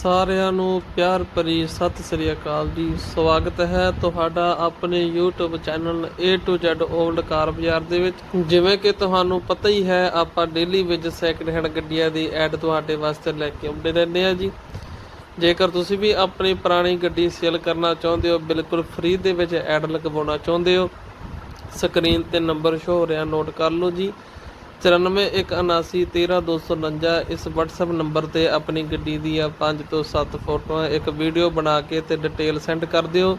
ਸਾਰਿਆਂ ਨੂੰ ਪਿਆਰ ਭਰੀ ਸਤਿ ਸ੍ਰੀ ਅਕਾਲ ਜੀ। ਸਵਾਗਤ ਹੈ ਤੁਹਾਡਾ ਆਪਣੇ YouTube channel A to Z old car ਬਾਜ਼ਾਰ ਦੇ ਵਿੱਚ। ਜਿਵੇਂ ਕਿ ਤੁਹਾਨੂੰ ਪਤਾ ਹੀ ਹੈ, ਆਪਾਂ ਡੇਲੀ ਵਿੱਚ ਸੈਕਿੰਡ ਹੈਂਡ ਗੱਡੀਆਂ ਦੀ ਐਡ ਤੁਹਾਡੇ ਵਾਸਤੇ ਲੈ ਕੇ ਆਉਂਦੇ ਰਹਿੰਦੇ ਆ ਜੀ। ਜੇਕਰ ਤੁਸੀਂ ਵੀ ਆਪਣੀ ਪੁਰਾਣੀ ਗੱਡੀ ਸੇਲ ਕਰਨਾ ਚਾਹੁੰਦੇ ਹੋ, ਬਿਲਕੁਲ ਫ੍ਰੀ ਦੇ ਵਿੱਚ ਐਡ ਲਗਵਾਉਣਾ ਚਾਹੁੰਦੇ ਹੋ ਸਕਰੀਨ ਤੇ ਨੰਬਰ ਸ਼ੋ ਹੋ ਰਿਹਾ ਨੋਟ ਕਰ ਲਓ ਜੀ। 9417913249 ਇਸ WhatsApp ਨੰਬਰ ਤੇ ਆਪਣੀ ਗੱਡੀ ਦੀਆਂ 5 ਤੋਂ 7 ਫੋਟੋਆਂ, ਇੱਕ ਵੀਡੀਓ ਬਣਾ ਕੇ ਤੇ ਡਿਟੇਲ ਸੈਂਡ ਕਰ ਦਿਓ।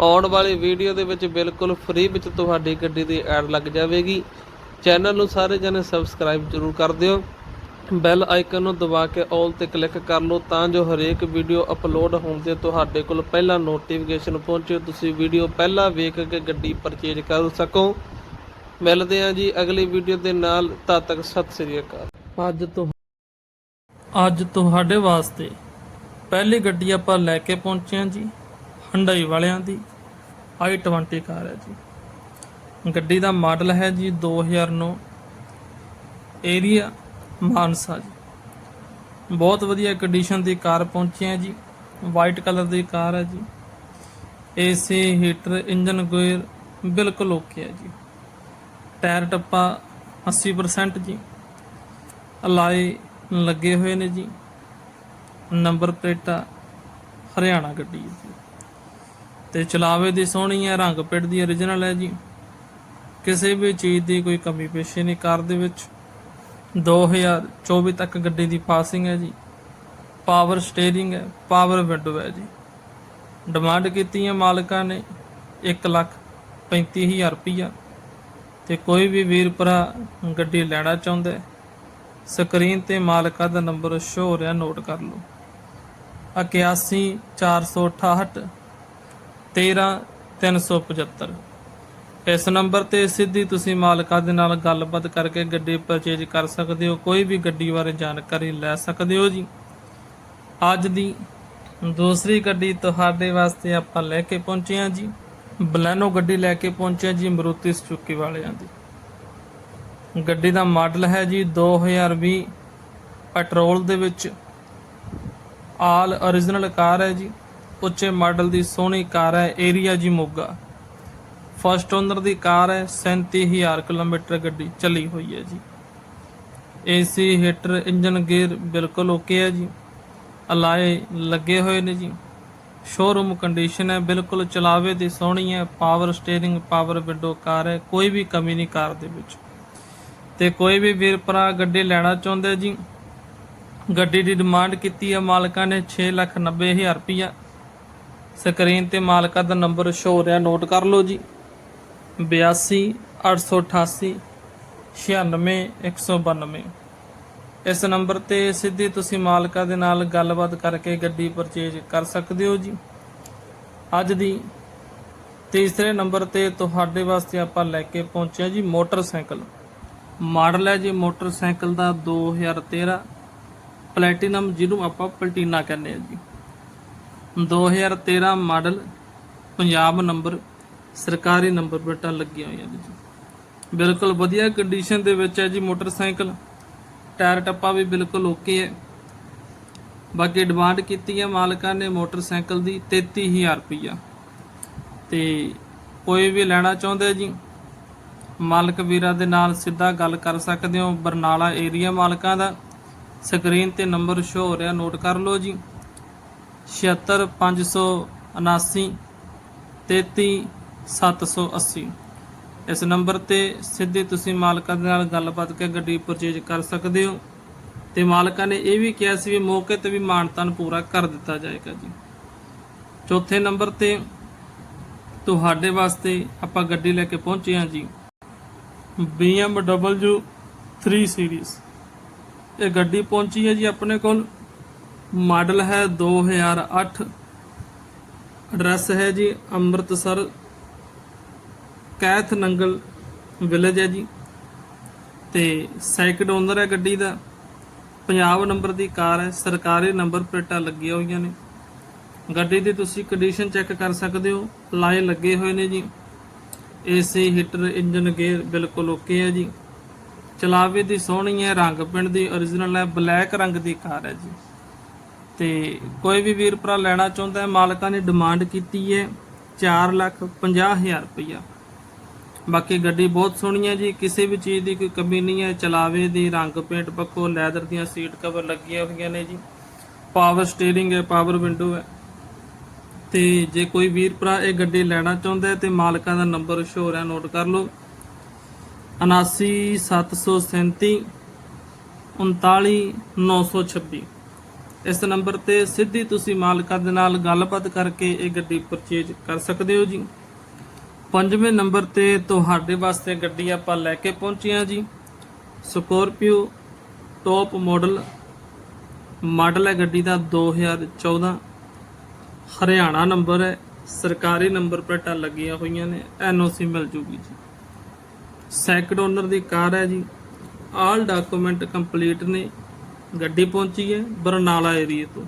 ਆਉਣ ਵਾਲੀ ਵੀਡੀਓ ਦੇ ਵਿੱਚ ਬਿਲਕੁਲ ਫ੍ਰੀ ਵਿੱਚ ਤੁਹਾਡੀ ਗੱਡੀ ਦੀ ਐਡ ਲੱਗ ਜਾਵੇਗੀ। ਚੈਨਲ ਨੂੰ ਸਾਰੇ ਜਣੇ ਸਬਸਕ੍ਰਾਈਬ ਜ਼ਰੂਰ ਕਰ ਦਿਓ। ਬੈਲ ਆਈਕਨ ਨੂੰ ਦਬਾ ਕੇ ਆਲ ਤੇ ਕਲਿੱਕ ਕਰ ਲਓ ਤਾਂ ਜੋ ਹਰੇਕ ਵੀਡੀਓ ਅਪਲੋਡ ਹੋਣ ਤੇ ਤੁਹਾਡੇ ਕੋਲ ਪਹਿਲਾਂ ਨੋਟੀਫਿਕੇਸ਼ਨ ਪਹੁੰਚੇ। ਤੁਸੀਂ ਵੀਡੀਓ ਪਹਿਲਾਂ ਵੇਖ ਕੇ ਗੱਡੀ ਪਰਚੇਜ ਕਰ ਸਕੋ। ਮਿਲਦੇ ਹਾਂ ਜੀ ਅਗਲੀ ਵੀਡੀਓ ਦੇ ਨਾਲ, ਤਦ ਤੱਕ ਸਤਿ ਸ੍ਰੀ ਅਕਾਲ। ਅੱਜ ਤੋਂ ਅੱਜ ਤੁਹਾਡੇ ਵਾਸਤੇ ਪਹਿਲੀ ਗੱਡੀ ਆਪਾਂ ਲੈ ਕੇ ਪਹੁੰਚੇ ਹਾਂ ਜੀ, ਹੰਡਾਈ ਵਾਲਿਆਂ ਦੀ i20 ਕਾਰ ਹੈ ਜੀ। ਗੱਡੀ ਦਾ ਮਾਡਲ ਹੈ ਜੀ 2009 ਏਰੀਆ ਮਾਨਸਾ ਜੀ। ਬਹੁਤ ਵਧੀਆ ਕੰਡੀਸ਼ਨ ਦੀ ਕਾਰ ਪਹੁੰਚੀ ਹੈ ਜੀ ਵਾਈਟ ਕਲਰ ਦੀ ਕਾਰ ਹੈ ਜੀ। ਏਸੀ ਹੀਟਰ ਇੰਜਨ ਗੇਅਰ ਬਿਲਕੁਲ ਓਕੇ ਹੈ ਜੀ। ਟਾਇਰ ਟੱਪਾ 80% ਜੀ। ਅਲਾਈ ਲੱਗੇ ਹੋਏ ਨੇ ਜੀ। ਨੰਬਰ ਪਲੇਟਾਂ ਹਰਿਆਣਾ ਗੱਡੀ ਹੈ ਜੀ। ਤੇ ਚਲਾਵੇ ਦੀ ਸੋਹਣੀ ਹੈ ਰੰਗ ਪਿੰਡ ਦੀ origignal ਹੈ ਜੀ। ਕਿਸੇ ਵੀ ਚੀਜ਼ ਦੀ ਕੋਈ ਕਮੀ ਪੇਸ਼ੀ ਨਹੀਂ। ਕਾਰ ਦੇ ਵਿੱਚ 2024 ਤੱਕ ਗੱਡੀ ਦੀ ਪਾਸਿੰਗ ਹੈ ਜੀ। ਪਾਵਰ ਸਟੀਅਰਿੰਗ ਹੈ, ਪਾਵਰ ਵਿੰਡੋ ਹੈ ਜੀ। ਡਿਮਾਂਡ ਕੀਤੀ ਹੈ ਮਾਲਕਾਂ ਨੇ 1 ਲੱਖ 35000 ਰੁਪਈਆ। ਤੇ ਕੋਈ ਵੀ ਵੀਰ ਭਰਾ ਗੱਡੀ ਲੈਣਾ ਚਾਹੁੰਦਾ ਹੈ, ਸਕਰੀਨ ਤੇ ਮਾਲਕਾ ਦਾ ਨੰਬਰ ਸ਼ੋ ਹੋ ਰਿਹਾ ਨੋਟ ਕਰ ਲਓ। 81 468 13375 ਇਸ ਨੰਬਰ ਤੇ ਸਿੱਧੀ ਤੁਸੀਂ ਮਾਲਕਾ ਦੇ ਨਾਲ ਗੱਲਬਾਤ ਕਰਕੇ ਗੱਡੀ ਪਰਚੇਜ ਕਰ ਸਕਦੇ ਹੋ, ਕੋਈ ਵੀ ਗੱਡੀ ਬਾਰੇ ਜਾਣਕਾਰੀ ਲੈ ਸਕਦੇ ਹੋ ਜੀ। ਅੱਜ ਦੀ ਦੂਸਰੀ ਗੱਡੀ ਤੁਹਾਡੇ ਵਾਸਤੇ ਆਪਾਂ ਲੈ ਕੇ ਪਹੁੰਚੇ ਹਾਂ ਜੀ। ਬਲੈਨੋ ਗੱਡੀ ਲੈ ਕੇ ਪਹੁੰਚਿਆ ਜੀ ਮਰੂਤੀ ਸੁਜ਼ੂਕੀ ਵਾਲਿਆਂ ਦੀ। ਗੱਡੀ ਦਾ ਮਾਡਲ ਹੈ ਜੀ 2020 ਪੈਟਰੋਲ ਦੇ ਵਿੱਚ। ਆਲ origignal ਕਾਰ ਹੈ ਜੀ। ਉੱਚੇ ਮਾਡਲ ਦੀ ਸੋਹਣੀ ਕਾਰ ਹੈ, ਏਰੀਆ ਜੀ ਮੋਗਾ। ਫਸਟ ਓਨਰ ਦੀ ਕਾਰ ਹੈ 37000 ਕਿਲੋਮੀਟਰ ਗੱਡੀ ਚੱਲੀ ਹੋਈ ਹੈ ਜੀ। ਏਸੀ ਹੀਟਰ ਇੰਜਨ ਗੇਅਰ ਬਿਲਕੁਲ ਓਕੇ ਹੈ ਜੀ। ਅਲਾਏ ਲੱਗੇ ਹੋਏ ਨੇ ਜੀ। ਸ਼ੋਰੂਮ ਕੰਡੀਸ਼ਨ ਹੈ, ਬਿਲਕੁਲ ਚਲਾਵੇ ਦੀ ਸੋਹਣੀ ਹੈ power steering power window car ਹੈ, ਕੋਈ ਵੀ ਕਮੀ ਨਹੀਂ ਕਾਰ ਦੇ ਵਿੱਚ। ਤੇ ਕੋਈ ਵੀ ਵੀਰ ਭਰਾ ਗੱਡੀ ਲੈਣਾ ਚਾਹੁੰਦੇ ਜੀ, ਗੱਡੀ ਦੀ ਡਿਮਾਂਡ ਕੀਤੀ ਹੈ, ਮਾਲਕਾਂ ਨੇ 690000 ਰੁਪਇਆ ਸਕਰੀਨ ਤੇ ਮਾਲਕਾਂ ਦਾ ਨੰਬਰ ਸ਼ੋ ਹੋ ਰਿਹਾ ਨੋਟ ਕਰ ਲਓ ਜੀ। 82 888 96 192 ਇਸ ਨੰਬਰ ਤੇ ਸਿੱਧੀ ਤੁਸੀਂ ਮਾਲਕਾਂ ਦੇ ਨਾਲ ਗੱਲਬਾਤ ਕਰਕੇ ਗੱਡੀ ਪਰਚੇਜ ਕਰ ਸਕਦੇ ਹੋ ਜੀ। ਅੱਜ ਦੀ ਤੀਸਰੇ ਨੰਬਰ ਤੇ ਤੁਹਾਡੇ ਵਾਸਤੇ ਆਪਾਂ ਲੈ ਕੇ ਪਹੁੰਚਿਆ ਜੀ ਮੋਟਰਸਾਈਕਲ। ਮਾਡਲ ਹੈ ਜੀ ਮੋਟਰਸਾਈਕਲ ਦਾ 2013 ਪਲੈਟੀਨਮ ਜਿਹਨੂੰ ਆਪਾਂ ਪਲਟੀਨਾ ਕਹਿੰਦੇ ਆ ਜੀ। 2013 ਮਾਡਲ ਪੰਜਾਬ ਨੰਬਰ, ਸਰਕਾਰੀ ਨੰਬਰ ਪਲੇਟਾਂ ਲੱਗੀਆਂ ਹੋਈਆਂ ਜੀ। ਬਿਲਕੁਲ ਵਧੀਆ ਕੰਡੀਸ਼ਨ ਦੇ ਵਿੱਚ ਹੈ ਜੀ ਮੋਟਰਸਾਈਕਲ। ਟਾਇਰ ਟੱਪਾ ਵੀ ਬਿਲਕੁਲ ਓਕੇ ਹੈ। ਬਾਕੀ ਡਿਮਾਂਡ ਕੀਤੀ ਹੈ ਮਾਲਕਾਂ ਨੇ ਮੋਟਰਸਾਈਕਲ ਦੀ 33000 ਰੁਪਈਆ। ਤੇ ਕੋਈ ਵੀ ਲੈਣਾ ਚਾਹੁੰਦੇ ਜੀ, ਮਾਲਕ ਵੀਰਾਂ ਦੇ ਨਾਲ ਸਿੱਧਾ ਗੱਲ ਕਰ ਸਕਦੇ ਹੋ। ਬਰਨਾਲਾ ਏਰੀਆ ਮਾਲਕਾਂ ਦਾ ਸਕਰੀਨ ਤੇ ਨੰਬਰ ਸ਼ੋ ਹੋ ਰਿਹਾ ਨੋਟ ਕਰ ਲਓ ਜੀ। 76579 33780 ਇਸ ਨੰਬਰ ਤੇ ਸਿੱਧੇ ਤੁਸੀਂ ਮਾਲਕਾਂ ਦੇ ਨਾਲ ਗੱਲਬਾਤ ਕੇ ਗੱਡੀ ਪਰਚੇਜ ਕਰ ਸਕਦੇ ਹੋ। ਤੇ ਮਾਲਕਾਂ ਨੇ ਇਹ ਵੀ ਕਿਹਾ ਸੀ ਵੀ ਮੌਕੇ ਤੇ ਵੀ ਮਾਨਤਾਨ ਪੂਰਾ ਕਰ ਦਿੱਤਾ ਜਾਏਗਾ ਜੀ। ਚੌਥੇ ਨੰਬਰ ਤੇ ਤੁਹਾਡੇ ਵਾਸਤੇ ਆਪਾਂ ਗੱਡੀ ਲੈ ਕੇ ਪਹੁੰਚੇ ਹਾਂ ਜੀ। BMW 3 ਸੀਰੀਜ਼ ਇਹ ਗੱਡੀ ਪਹੁੰਚੀ ਹੈ ਜੀ ਆਪਣੇ ਕੋਲ। ਮਾਡਲ ਹੈ 2008 ਐਡਰੈਸ ਹੈ ਜੀ ਅੰਮ੍ਰਿਤਸਰ ਕੈਥ ਨੰਗਲ ਵਿਲੇਜ ਹੈ ਜੀ। ਤੇ ਸੈਕਿੰਡ ਓਨਰ ਹੈ ਗੱਡੀ ਦਾ। ਪੰਜਾਬ ਨੰਬਰ ਦੀ ਕਾਰ ਹੈ। ਸਰਕਾਰੀ ਨੰਬਰ ਪਲੇਟਾਂ ਲੱਗੀਆਂ ਹੋਈਆਂ ਨੇ। ਗੱਡੀ ਦੀ ਤੁਸੀਂ ਕੰਡੀਸ਼ਨ ਚੈੱਕ ਕਰ ਸਕਦੇ ਹੋ। ਲਾਏ ਲੱਗੇ ਹੋਏ ਨੇ ਜੀ। ਏਸੀ ਹੀਟਰ ਇੰਜਨ ਗੇਅਰ ਬਿਲਕੁਲ ਓਕੇ ਹੈ ਜੀ। ਚਲਾਵੇ ਦੀ ਸੋਹਣੀ ਹੈ। ਰੰਗ ਪਿੰਡ ਦੀ origignal ਹੈ। ਬਲੈਕ ਰੰਗ ਦੀ ਕਾਰ ਹੈ ਜੀ। ਤੇ ਕੋਈ ਵੀ ਵੀਰ ਭਰਾ ਲੈਣਾ ਚਾਹੁੰਦਾ ਹੈ, ਮਾਲਕਾਂ ਨੇ ਡਿਮਾਂਡ ਕੀਤੀ ਹੈ। 4 ਲੱਖ 50 ਹਜ਼ਾਰ ਰੁਪਈਆ। ਬਾਕੀ ਗੱਡੀ ਬਹੁਤ ਸੋਹਣੀ ਹੈ ਜੀ, ਕਿਸੇ ਵੀ ਚੀਜ਼ ਦੀ ਕੋਈ ਕਮੀ ਨਹੀਂ ਹੈ, ਚਲਾਵੇ ਦੀ, ਰੰਗ ਪੇਂਟ ਪੱਕੋ ਲੈਦਰ ਦੀਆਂ ਸੀਟ ਕਵਰ ਲੱਗੀਆਂ ਹੋਈਆਂ ਨੇ ਜੀ। ਪਾਵਰ ਸਟੀਅਰਿੰਗ ਹੈ ਪਾਵਰ ਵਿੰਡੋ ਹੈ। ਤੇ ਜੇ ਕੋਈ ਵੀਰ ਭਰਾ ਇਹ ਗੱਡੀ ਲੈਣਾ ਚਾਹੁੰਦਾ ਹੈ ਤੇ ਮਾਲਕਾਂ ਦਾ ਨੰਬਰ ਸ਼ੋਰ ਹੈ ਨੋਟ ਕਰ ਲਓ। 79737 39926 ਇਸ ਨੰਬਰ ਤੇ ਸਿੱਧੀ ਤੁਸੀਂ ਮਾਲਕਾਂ ਦੇ ਨਾਲ ਗੱਲਬਾਤ ਕਰਕੇ ਇਹ ਗੱਡੀ ਪਰਚੇਜ ਕਰ ਸਕਦੇ ਹੋ ਜੀ। ਪੰਜਵੇਂ ਨੰਬਰ ਤੇ ਤੁਹਾਡੇ ਵਾਸਤੇ ਗੱਡੀ ਆਪਾਂ ਲੈ ਕੇ ਪਹੁੰਚੇ ਹਾਂ ਜੀ। ਸਕੋਰਪੀਓ ਟੌਪ ਮਾਡਲ ਮਾਡਲ ਹੈ ਗੱਡੀ ਦਾ 2014 ਹਰਿਆਣਾ ਨੰਬਰ ਹੈ, ਸਰਕਾਰੀ ਨੰਬਰ ਪਲੇਟਾਂ ਲੱਗੀਆਂ ਹੋਈਆਂ ਨੇ, ਐਨਓਸੀ ਮਿਲ ਜੂਗੀ ਜੀ। ਸੈਕੰਡ ਓਨਰ ਦੀ ਕਾਰ ਹੈ ਜੀ। ਆਲ ਡਾਕੂਮੈਂਟ ਕੰਪਲੀਟ ਨੇ, ਗੱਡੀ ਪਹੁੰਚੀ ਹੈ ਬਰਨਾਲਾ ਏਰੀਏ ਤੋਂ।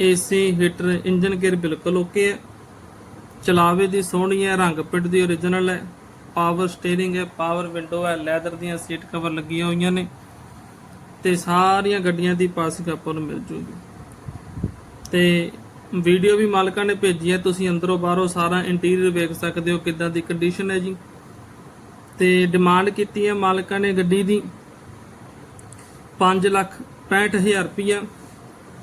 ਏਸੀ ਹੀਟਰ ਇੰਜਨ ਗੇਅਰ ਬਿਲਕੁਲ ਓਕੇ ਹੈ। ਚਲਾਵੇ ਦੀ ਸੋਹਣੀ ਹੈ, ਰੰਗ ਪਿੰਡ ਦੀ origignal ਹੈ। ਪਾਵਰ ਸਟੀਅਰਿੰਗ ਹੈ ਪਾਵਰ ਵਿੰਡੋ ਹੈ ਲੈਦਰ ਦੀਆਂ ਸੀਟ ਕਵਰ ਲੱਗੀਆਂ ਹੋਈਆਂ ਨੇ। ਤੇ ਸਾਰੀਆਂ ਗੱਡੀਆਂ ਦੀ ਪਾਸਿੰਗ ਆਪਾਂ ਨੂੰ ਮਿਲ ਜੂਗੀ। ਤੇ ਵੀਡੀਓ ਵੀ ਮਾਲਕਾਂ ਨੇ ਭੇਜੀ ਹੈ, ਤੁਸੀਂ ਅੰਦਰੋਂ ਬਾਹਰੋਂ ਸਾਰਾ ਇੰਟੀਰੀਅਰ ਵੇਖ ਸਕਦੇ ਹੋ ਕਿੱਦਾਂ ਦੀ ਕੰਡੀਸ਼ਨ ਹੈ ਜੀ। ਤੇ ਡਿਮਾਂਡ ਕੀਤੀ ਹੈ ਮਾਲਕਾਂ ਨੇ ਗੱਡੀ ਦੀ। 5 ਲੱਖ 65000 ਰੁਪਇਆ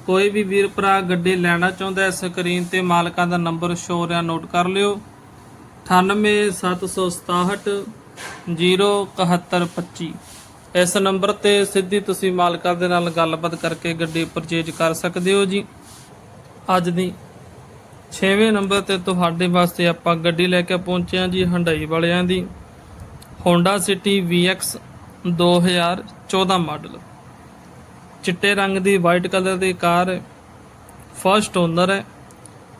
ਕੋਈ ਵੀ ਵੀਰ ਭਰਾ ਗੱਡੀ ਲੈਣਾ ਚਾਹੁੰਦਾ ਹੈ, ਸਕਰੀਨ ਤੇ ਮਾਲਕਾਂ ਦਾ ਨੰਬਰ ਸ਼ੋ ਰਿਹਾ ਨੋਟ ਕਰ ਲਿਓ। 98767 07125 ਇਸ ਨੰਬਰ ਤੇ ਸਿੱਧੀ ਤੁਸੀਂ ਮਾਲਕਾਂ ਦੇ ਨਾਲ ਗੱਲਬਾਤ ਕਰਕੇ ਗੱਡੀ ਪਰਚੇਜ ਕਰ ਸਕਦੇ ਹੋ ਜੀ। ਅੱਜ ਦੀ 6ਵੇਂ ਨੰਬਰ ਤੇ ਤੁਹਾਡੇ ਵਾਸਤੇ ਆਪਾਂ ਗੱਡੀ ਲੈ ਕੇ ਪਹੁੰਚੇ ਹਾਂ ਜੀ ਹੰਡਾਈ ਵਾਲਿਆਂ ਦੀ। Honda City VX 2014 model. ਚਿੱਟੇ ਰੰਗ ਦੀ ਵਾਈਟ ਕਲਰ ਦੀ ਕਾਰ ਹੈ ਫਰਸਟ ਓਨਰ ਹੈ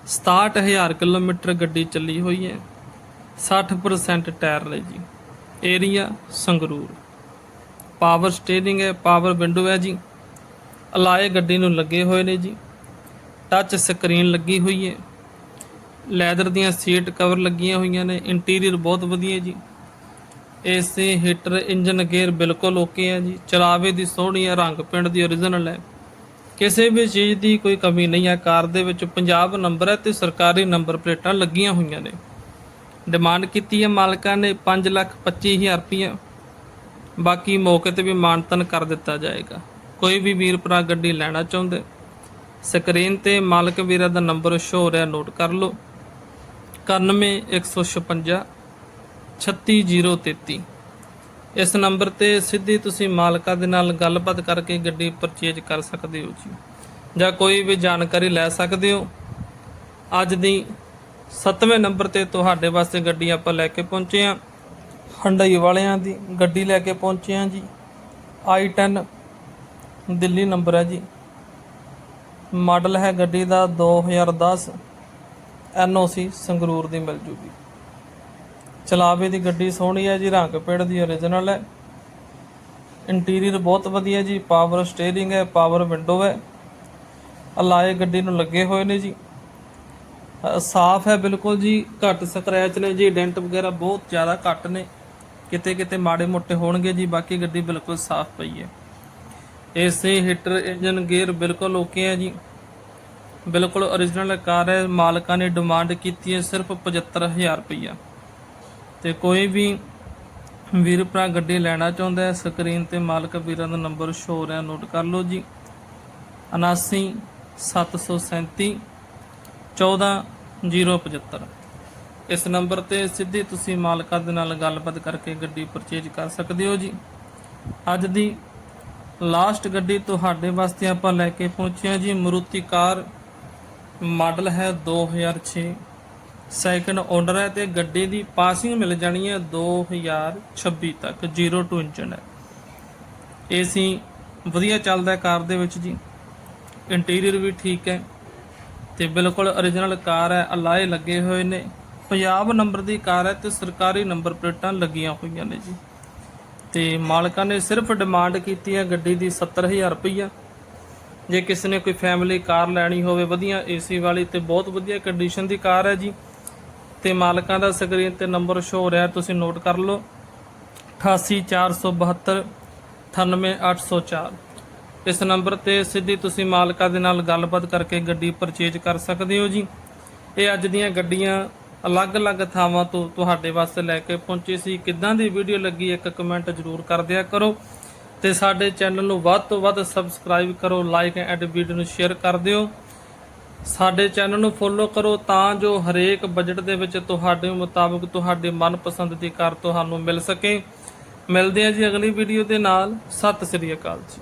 67000 ਕਿਲੋਮੀਟਰ ਗੱਡੀ ਚੱਲੀ ਹੋਈ ਹੈ। 60% ਟਾਇਰ ਨੇ ਜੀ। ਏਰੀਆ ਸੰਗਰੂਰ। ਪਾਵਰ ਸਟੀਅਰਿੰਗ ਹੈ ਪਾਵਰ ਵਿੰਡੋ ਹੈ ਜੀ। ਅਲਾਏ ਗੱਡੀ ਨੂੰ ਲੱਗੇ ਹੋਏ ਨੇ ਜੀ। ਟੱਚ ਸਕਰੀਨ ਲੱਗੀ ਹੋਈ ਹੈ। ਲੈਦਰ ਦੀਆਂ ਸੀਟ ਕਵਰ ਲੱਗੀਆਂ ਹੋਈਆਂ ਨੇ। ਇੰਟੀਰੀਅਰ ਬਹੁਤ ਵਧੀਆ ਜੀ। ਏਸੀ, ਹੀਟਰ, ਇੰਜਨ, ਗੇਅਰ ਬਿਲਕੁਲ ਓਕੇ ਹੈ ਜੀ। ਚਲਾਵੇ ਦੀ ਸੋਹਣੀ ਹੈ ਰੰਗ ਪਿੰਡ ਦੀ origignal ਹੈ ਕਿਸੇ ਵੀ ਚੀਜ਼ ਦੀ ਕੋਈ ਕਮੀ ਨਹੀਂ ਹੈ ਕਾਰ ਦੇ ਵਿੱਚ ਪੰਜਾਬ ਨੰਬਰ ਹੈ ਤੇ ਸਰਕਾਰੀ ਨੰਬਰ ਪਲੇਟਾਂ ਲੱਗੀਆਂ ਹੋਈਆਂ ਨੇ। ਡਿਮਾਂਡ ਕੀਤੀ ਹੈ ਮਾਲਕਾਂ ਨੇ 5 ਲੱਖ 25000 ਰੁਪਏ ਬਾਕੀ ਮੌਕੇ ਤੇ ਵੀ ਮਾਨਤਨ ਕਰ ਦਿੱਤਾ ਜਾਏਗਾ। ਕੋਈ ਵੀ ਵੀਰ ਭਰਾ ਗੱਡੀ ਲੈਣਾ ਚਾਹੁੰਦੇ, ਸਕਰੀਨ ਤੇ ਮਾਲਕ ਵੀਰਾਂ ਦਾ ਨੰਬਰ ਸ਼ੋ ਹੋ ਰਿਹਾ, ਨੋਟ ਕਰ ਲਓ। 91156 36033 ਇਸ ਨੰਬਰ ਤੇ ਸਿੱਧੀ ਤੁਸੀਂ ਮਾਲਕਾਂ ਦੇ ਨਾਲ ਗੱਲਬਾਤ ਕਰਕੇ ਗੱਡੀ ਪਰਚੇਜ ਕਰ ਸਕਦੇ ਹੋ ਜੀ। ਜਾਂ ਕੋਈ ਵੀ ਜਾਣਕਾਰੀ ਲੈ ਸਕਦੇ ਹੋ। ਅੱਜ ਦੀ 7ਵੇਂ ਨੰਬਰ ਤੇ ਤੁਹਾਡੇ ਵਾਸਤੇ ਗੱਡੀ ਆਪਾਂ ਲੈ ਕੇ ਪਹੁੰਚੇ ਹਾਂ। ਹੰਡਈ ਵਾਲਿਆਂ ਦੀ ਗੱਡੀ ਲੈ ਕੇ ਪਹੁੰਚੇ ਹਾਂ ਜੀ। i10 ਦਿੱਲੀ ਨੰਬਰ ਹੈ ਜੀ। ਮਾਡਲ ਹੈ ਗੱਡੀ ਦਾ 2010 ਐਨਓਸੀ ਸੰਗਰੂਰ ਦੀ ਮਿਲ ਜੂਗੀ। ਚਲਾਵੇ ਦੀ ਗੱਡੀ ਸੋਹਣੀ ਹੈ ਜੀ ਰੰਗ ਪੇੜ ਦੀ origignal ਹੈ। ਇੰਟੀਰੀਅਰ ਬਹੁਤ ਵਧੀਆ ਜੀ ਪਾਵਰ ਸਟੀਅਰਿੰਗ ਹੈ ਪਾਵਰ ਵਿੰਡੋ ਹੈ। ਅਲਾਏ ਗੱਡੀ ਨੂੰ ਲੱਗੇ ਹੋਏ ਨੇ ਜੀ। ਸਾਫ਼ ਹੈ ਬਿਲਕੁਲ ਜੀ, ਘੱਟ ਸਕ੍ਰੈਚ ਨੇ ਜੀ ਡੈਂਟ ਵਗੈਰਾ ਬਹੁਤ ਜ਼ਿਆਦਾ ਘੱਟ ਨੇ। ਕਿਤੇ ਕਿਤੇ ਮਾੜੇ ਮੋਟੇ ਹੋਣਗੇ ਜੀ, ਬਾਕੀ ਗੱਡੀ ਬਿਲਕੁਲ ਸਾਫ਼ ਪਈ ਹੈ। ਏਸੀ ਹੀਟਰ ਇੰਜਨ ਗੇਅਰ ਬਿਲਕੁਲ ਓਕੇ ਹੈ ਜੀ। ਬਿਲਕੁਲ origignal ਕਾਰ ਹੈ, ਮਾਲਕਾਂ ਨੇ ਡਿਮਾਂਡ ਕੀਤੀ ਹੈ ਸਿਰਫ 75000 ਰੁਪਈਆ। ਤੇ ਕੋਈ ਵੀ ਵੀਰ ਭਰਾ ਗੱਡੀ ਲੈਣਾ ਚਾਹੁੰਦਾ ਹੈ ਸਕਰੀਨ ਤੇ ਮਾਲਕ ਵੀਰਾਂ ਦਾ ਨੰਬਰ ਸ਼ੋ ਹੋ ਰਿਹਾ ਨੋਟ ਕਰ ਲਓ ਜੀ। 79 737 14075 ਇਸ ਨੰਬਰ ਤੇ ਸਿੱਧੀ ਤੁਸੀਂ ਮਾਲਕਾਂ ਦੇ ਨਾਲ ਗੱਲਬਾਤ ਕਰਕੇ ਗੱਡੀ ਪਰਚੇਜ ਕਰ ਸਕਦੇ ਹੋ ਜੀ। ਅੱਜ ਦੀ ਲਾਸਟ ਗੱਡੀ ਤੁਹਾਡੇ ਵਾਸਤੇ ਆਪਾਂ ਲੈ ਕੇ ਪਹੁੰਚੇ ਹਾਂ ਜੀ। ਮਰੂਤੀ ਕਾਰ ਮਾਡਲ ਹੈ 2006 ਸੈਕੰਡ ਓਨਰ ਹੈ ਤੇ ਗੱਡੀ ਦੀ ਪਾਸਿੰਗ ਮਿਲ ਜਾਣੀ ਹੈ 2026 ਤੱਕ 0 ਟੂ ਇੰਜਨ ਹੈ। ਏਸੀ ਵਧੀਆ ਚੱਲਦਾ ਕਾਰ ਦੇ ਵਿੱਚ ਜੀ। ਇੰਟੀਰੀਅਰ ਵੀ ਠੀਕ ਹੈ ਤੇ ਬਿਲਕੁਲ origignal ਕਾਰ ਹੈ, ਅਲਾਏ ਲੱਗੇ ਹੋਏ ਨੇ। ਪੰਜਾਬ ਨੰਬਰ ਦੀ ਕਾਰ ਹੈ ਤੇ ਸਰਕਾਰੀ ਨੰਬਰ ਪਲੇਟਾਂ ਲੱਗੀਆਂ ਹੋਈਆਂ ਨੇ ਜੀ। ਤੇ ਮਾਲਕਾਂ ਨੇ ਸਿਰਫ ਡਿਮਾਂਡ ਕੀਤੀ ਹੈ ਗੱਡੀ ਦੀ 70000 ਰੁਪਈਆ। ਜੇ ਕਿਸੇ ਨੇ ਕੋਈ ਫੈਮਿਲੀ ਕਾਰ ਲੈਣੀ ਹੋਵੇ, ਵਧੀਆ ਏਸੀ ਵਾਲੀ ਤੇ ਬਹੁਤ ਵਧੀਆ ਕੰਡੀਸ਼ਨ ਦੀ ਕਾਰ ਹੈ ਜੀ। ਤੇ ਮਾਲਕਾਂ ਦਾ ਸਕਰੀਨ ਤੇ ਨੰਬਰ ਸ਼ੋ ਹੋ ਰਿਹਾ ਤੁਸੀਂ ਨੋਟ ਕਰ ਲਓ। 88472 98804 ਇਸ ਨੰਬਰ ਤੇ ਸਿੱਧੀ ਤੁਸੀਂ ਮਾਲਕਾਂ ਦੇ ਨਾਲ ਗੱਲਬਾਤ ਕਰਕੇ ਗੱਡੀ ਪਰਚੇਜ ਕਰ ਸਕਦੇ ਹੋ ਜੀ। ਇਹ ਅੱਜ ਦੀਆਂ ਗੱਡੀਆਂ ਅਲੱਗ-ਅਲੱਗ ਥਾਵਾਂ ਤੋਂ ਤੁਹਾਡੇ ਵਾਸਤੇ ਲੈ ਕੇ ਪਹੁੰਚੀ ਸੀ। ਕਿੱਦਾਂ ਦੀ ਵੀਡੀਓ ਲੱਗੀ, ਇੱਕ ਕਮੈਂਟ ਜ਼ਰੂਰ ਕਰ ਦਿਆ ਕਰੋ। ਤੇ ਸਾਡੇ ਚੈਨਲ ਨੂੰ ਵੱਧ ਤੋਂ ਵੱਧ ਸਬਸਕ੍ਰਾਈਬ ਕਰੋ ਲਾਈਕ ਐਂਡ ਵੀਡੀਓ ਨੂੰ ਸ਼ੇਅਰ ਕਰ ਦਿਓ। ਸਾਡੇ ਚੈਨਲ ਨੂੰ ਫੋਲੋ ਕਰੋ ਤਾਂ ਜੋ ਹਰੇਕ ਬਜਟ ਦੇ ਵਿੱਚ ਤੁਹਾਡੇ ਮੁਤਾਬਕ ਤੁਹਾਡੇ ਮਨਪਸੰਦ ਦੀ ਕਾਰ ਤੁਹਾਨੂੰ ਮਿਲ ਸਕੇ। ਮਿਲਦੇ ਹਾਂ ਜੀ ਅਗਲੀ ਵੀਡੀਓ ਦੇ ਨਾਲ। ਸਤਿ ਸ੍ਰੀ ਅਕਾਲ ਜੀ।